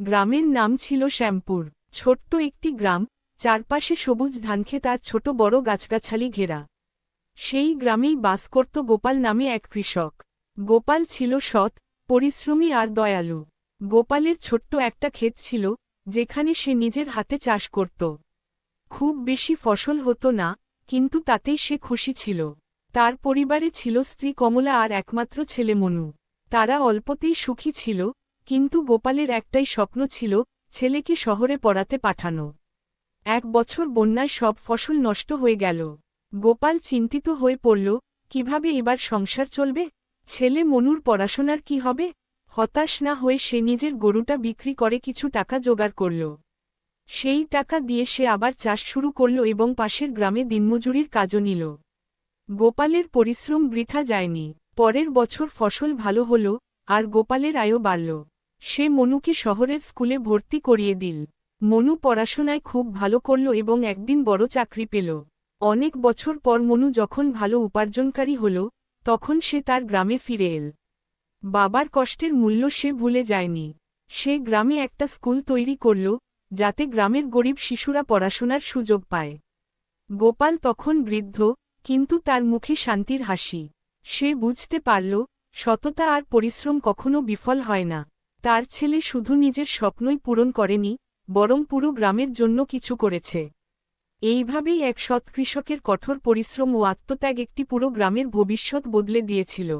গ্রামের নাম ছিল শ্যামপুর। ছোট্ট একটি গ্রাম, চারপাশে সবুজ ধানক্ষেত আর ছোট বড় গাছগাছালি ঘেরা। সেই গ্রামেই বাস করত গোপাল নামে এক কৃষক। গোপাল ছিল সৎ, পরিশ্রমী আর দয়ালু। গোপালের ছোট্ট একটা ক্ষেত ছিল, যেখানে সে নিজের হাতে চাষ করত। খুব বেশি ফসল হতো না, কিন্তু তাতেই সে খুশি ছিল। তার পরিবারে ছিল স্ত্রী কমলা আর একমাত্র ছেলে মনু। তারা অল্পতেই সুখী ছিল কিন্তু গোপালের একটাই স্বপ্ন ছিল, ছেলেকে শহরে পড়াতে পাঠানো। এক বছর বন্যায় সব ফসল নষ্ট হয়ে গেল। গোপাল চিন্তিত হয়ে পড়ল, কীভাবে এবার সংসার চলবে? ছেলে মনুর পড়াশোনার কি হবে? হতাশ না হয়ে সে নিজের গরুটা বিক্রি করে কিছু টাকা জোগাড় করল। সেই টাকা দিয়ে সে আবার চাষ শুরু করল এবং পাশের গ্রামে দিনমজুরির কাজও নিল। গোপালের পরিশ্রম বৃথা যায়নি। পরের বছর ফসল ভালো হল, আর গোপালের আয়ও বাড়ল। সে মনুকে শহরের স্কুলে ভর্তি করিয়ে দিল। মনু পড়াশোনায় খুব ভালো করল এবং একদিন বড় চাকরি পেল। অনেক বছর পর মনু যখন ভালো উপার্জনকারী হল, তখন সে তার গ্রামে ফিরে এল। বাবার কষ্টের মূল্য সে ভুলে যায়নি। সে গ্রামে একটা স্কুল তৈরি করল, যাতে গ্রামের গরিব শিশুরা পড়াশোনার সুযোগ পায়। গোপাল তখন বৃদ্ধ, কিন্তু তার মুখে শান্তির হাসি। সে বুঝতে পারল, সততা আর পরিশ্রম কখনো বিফল হয় না। তার ছেলে শুধু নিজের স্বপ্নই পূরণ করেনি, বরং পুরো গ্রামের জন্য কিছু করেছে। এইভাবেই এক সৎ কৃষকের কঠোর পরিশ্রম ও আত্মত্যাগ একটি পুরো গ্রামের ভবিষ্যৎ বদলে দিয়েছিল।